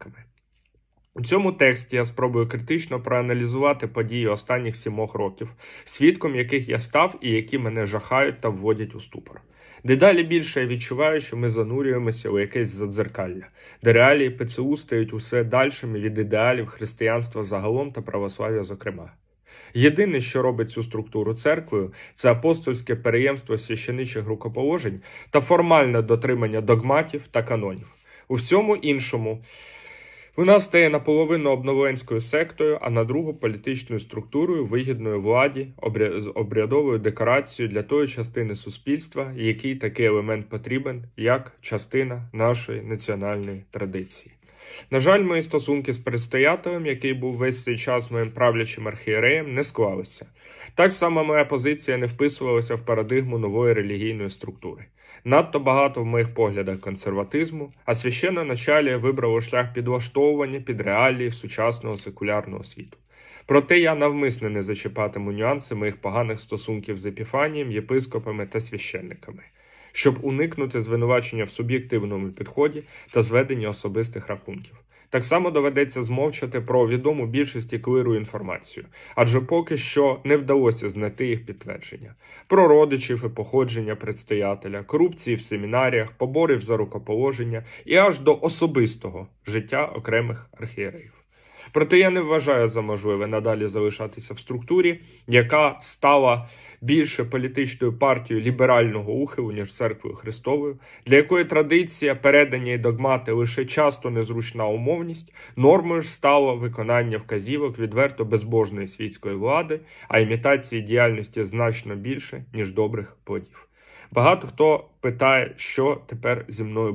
священниками. У цьому тексті я спробую критично проаналізувати події останніх сімох років, свідком яких я став і які мене жахають та вводять у ступор. Дедалі більше я відчуваю, що ми занурюємося у якесь задзеркалля, де реалії ПЦУ стають усе дальшими від ідеалів християнства загалом та православ'я зокрема. Єдине, що робить цю структуру церквою, це апостольське переємство священичих рукоположень та формальне дотримання догматів та канонів. У всьому іншому вона стає наполовину обновленською сектою, а на другу політичною структурою, вигідною владі, обрядовою декорацією для тої частини суспільства, якій такий елемент потрібен, як частина нашої національної традиції. На жаль, мої стосунки з предстоятелем, який був весь цей час моїм правлячим архієреєм, не склалися. Так само моя позиція не вписувалася в парадигму нової релігійної структури. Надто багато в моїх поглядах консерватизму, а священне началія вибрало шлях підлаштовування під реалії сучасного секулярного світу. Проте я навмисне не зачіпатиму нюанси моїх поганих стосунків з епіфанієм, єпископами та священниками, щоб уникнути звинувачення в суб'єктивному підході та зведення особистих рахунків. Так само доведеться змовчати про відому більшості клиру інформацію, адже поки що не вдалося знайти їх підтвердження про родичів і походження предстоятеля, корупції в семінаріях, поборів за рукоположення і аж до особистого життя окремих архієреїв. Проте я не вважаю за можливе надалі залишатися в структурі, яка стала більше політичною партією ліберального ухилу, ніж церквою Христовою, для якої традиція, передання і догмати лише часто незручна умовність, нормою ж стало виконання вказівок відверто безбожної світської влади, а імітації діяльності значно більше, ніж добрих плодів. Багато хто питає, що тепер зі мною